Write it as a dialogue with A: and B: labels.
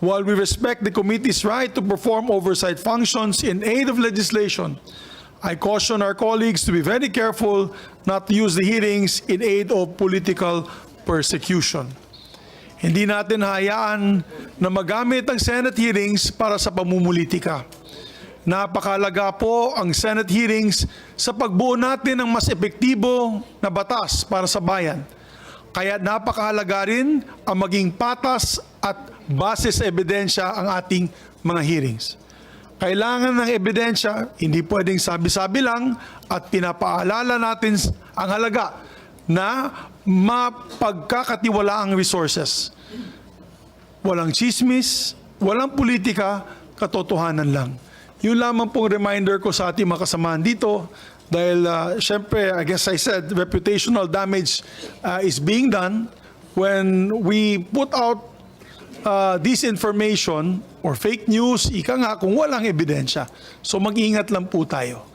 A: While we respect the committee's right to perform oversight functions in aid of legislation, I caution our colleagues to be very careful not to use the hearings in aid of political persecution. Hindi natin hayaan na magamit ang Senate hearings para sa pamumulitika. Napakalaga po ang Senate hearings sa pagbuo natin ng mas epektibo na batas para sa bayan. Kaya napakahalaga rin ang maging patas at base sa ebidensya ang ating mga hearings. Kailangan ng ebidensya, hindi pwedeng sabi-sabi lang at pinapaalala natin ang halaga na mapagkakatiwala ang resources. Walang chismis, walang politika, katotohanan lang. Yun lamang pong reminder ko sa ating mga kasamahan dito dahil uh, syempre, I guess I said, reputational damage uh, is being done when we put out uh, disinformation or fake news, ika nga, kung walang ebidensya. So mag-ingat lang po tayo.